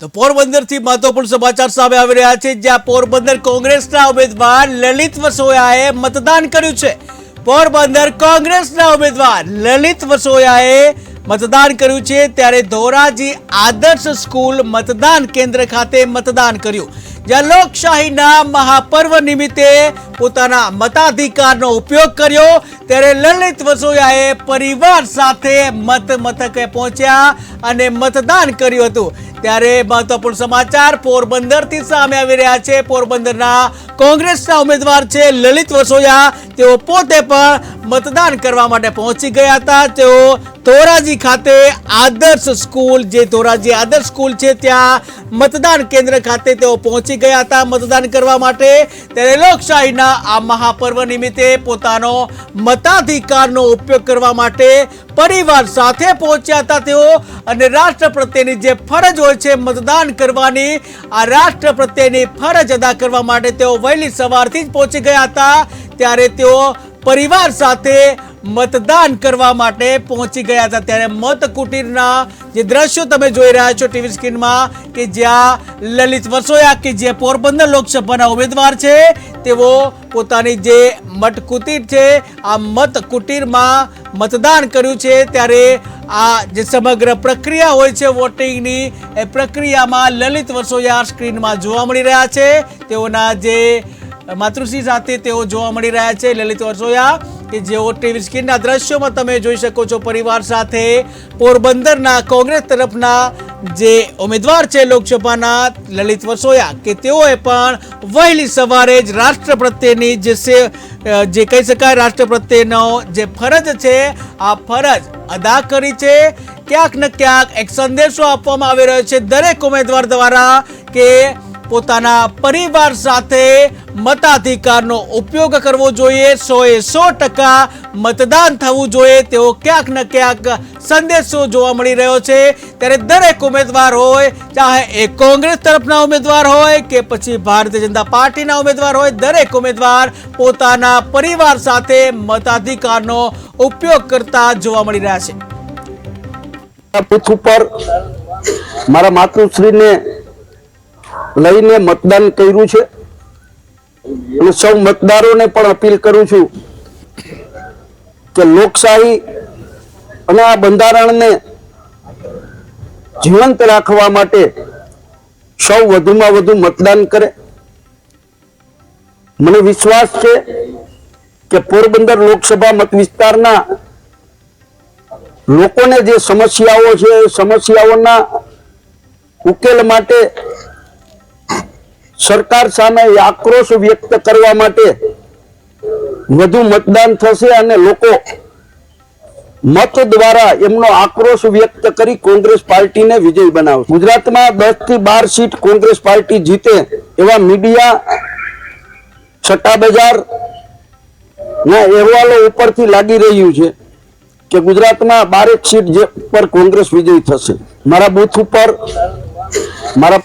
તો પોરબંદરથી મહત્વપૂર્ણ સમાચાર સામે આવી રહ્યા છે, જ્યાં પોરબંદર કોંગ્રેસના ઉમેદવાર લલિત વસોયાએ મતદાન કર્યું છે. પોરબંદર કોંગ્રેસના ઉમેદવાર લલિત વસોયાએ મતદાન કર્યું છે, ત્યારે ધોરાજી આદર્શ સ્કૂલ મતદાન કેન્દ્ર ખાતે મતદાન કર્યું. જ્યાં લોકશાહીના મહાપર્વ નિમિત્તે પોતાના મતાધિકારનો ઉપયોગ કર્યો, ત્યારે લલિત વસોયાએ પરિવાર સાથે મત મથકે પહોંચ્યા અને મતદાન કર્યું હતું. ત્યારે મહત્વપૂર્ણ સમાચાર પોરબંદરથી સામે આવી રહ્યા છે. પોરબંદરના કોંગ્રેસના ઉમેદવાર છે લલિત વસોયા. તેઓ પોતે પણ મતદાન કરવા માટે પહોંચી ગયા હતા. તેઓ ધોરાજી ખાતે આદર્શ સ્કૂલ, જે ધોરાજી આદર્શ સ્કૂલ છે, ત્યાં મતદાન કેન્દ્ર ખાતે તેઓ પહોંચી ગયા હતા. મતદાન કરવા માટે ત્યારે લોકશાહીના આ મહાપર્વ નિમિત્તે પોતાનો મતાધિકારનો ઉપયોગ કરવા માટે પરિવાર સાથે પહોંચ્યા હતા તેઓ. અને રાષ્ટ્ર પ્રત્યેની જે ફરજ હોય છે મતદાન કરવાની, આ રાષ્ટ્ર પ્રત્યેની ફરજ અદા કરવા માટે તેઓ વહેલી સવારથી જ પહોંચી ગયા હતા. ત્યારે તેઓ પરિવાર સાથે મતદાન કરવા માટે પહોંચી ગયા હતા. ત્યારે મત કુટીરના જે દ્રશ્યો તમે જોઈ રહ્યા છો ટીવી સ્ક્રીનમાં, કે જ્યાં લલિત વસોયા કે જે પોરબંદર લોકસભાના ઉમેદવાર છે, તેઓ પોતાની જે મત કુટીર છે, આ મત કુટીરમાં મતદાન કર્યું છે. ત્યારે આ જે સમગ્ર પ્રક્રિયા હોય છે વોટિંગની, એ પ્રક્રિયામાં લલિત વસોયા સ્ક્રીનમાં જોવા મળી રહ્યા છે. તેઓના જે માતૃશ્રી સાથે તેઓ જોવા મળી રહ્યા છે. લલિત વરસોયા કે જેઓ ટીવી સ્ક્રીનના દ્રશ્યોમાં તમે જોઈ શકો છો પરિવાર સાથે પોરબંદરના કોંગ્રેસ તરફના જે ઉમેદવાર છે લોકસભાના લલિત વરસોયા કે તેઓએ પણ વહેલી સવારે જ રાષ્ટ્ર પ્રત્યેની જે કહી શકાય રાષ્ટ્ર પ્રત્યેનો જે ફરજ છે, આ ફરજ અદા કરી છે. ક્યાંક ને ક્યાંક એક સંદેશો આપવામાં આવી રહ્યો છે દરેક ઉમેદવાર દ્વારા કે પોતાના પરિવાર સાથે મતાધિકારનો ઉપયોગ કરવો જોઈએ, સોએ સો ટકા મતદાન થવું જોઈએ, તેવો ક્યાંક ને ક્યાંક સંદેશો જોવા મળી રહ્યો છે. ત્યારે દરેક ઉમેદવાર હોય, ચાહે એ કોંગ્રેસ તરફના ઉમેદવાર હોય કે પછી ભારતીય જનતા પાર્ટીના ઉમેદવાર હોય, દરેક ઉમેદવાર પોતાના પરિવાર સાથે મતાધિકારનો ઉપયોગ કરતા જોવા મળી રહ્યા છે. બૂથ ઉપર મારા માતૃશ્રીને લઈને મતદાન કર્યું છે. અને સૌ મતદારોને પણ અપીલ કરું છું કે લોકશાહી અને આ બંધારણને જીવંત રાખવા માટે સૌ વધુમાં વધુ મતદાન કરે. મને વિશ્વાસ છે કે પોરબંદર લોકસભા મત વિસ્તારના લોકોને જે સમસ્યાઓ છે સમસ્યાઓના ઉકેલ માટે સરકાર સામે આક્રોશ વ્યક્ત કરવા માટે વધુ મતદાન થશે અને લોકો મત દ્વારા એમનો આક્રોશ વ્યક્ત કરી કોંગ્રેસ પાર્ટીને વિજય બનાવશે. ગુજરાતમાં દસથી બાર સીટ કોંગ્રેસ પાર્ટી જીતે એવા મીડિયા છટ્ટા બજાર ના અહેવાલો ઉપરથી લાગી રહ્યું છે કે ગુજરાતમાં બારેક સીટ પર કોંગ્રેસ વિજય થશે. મારા બૂથ ઉપર, મારા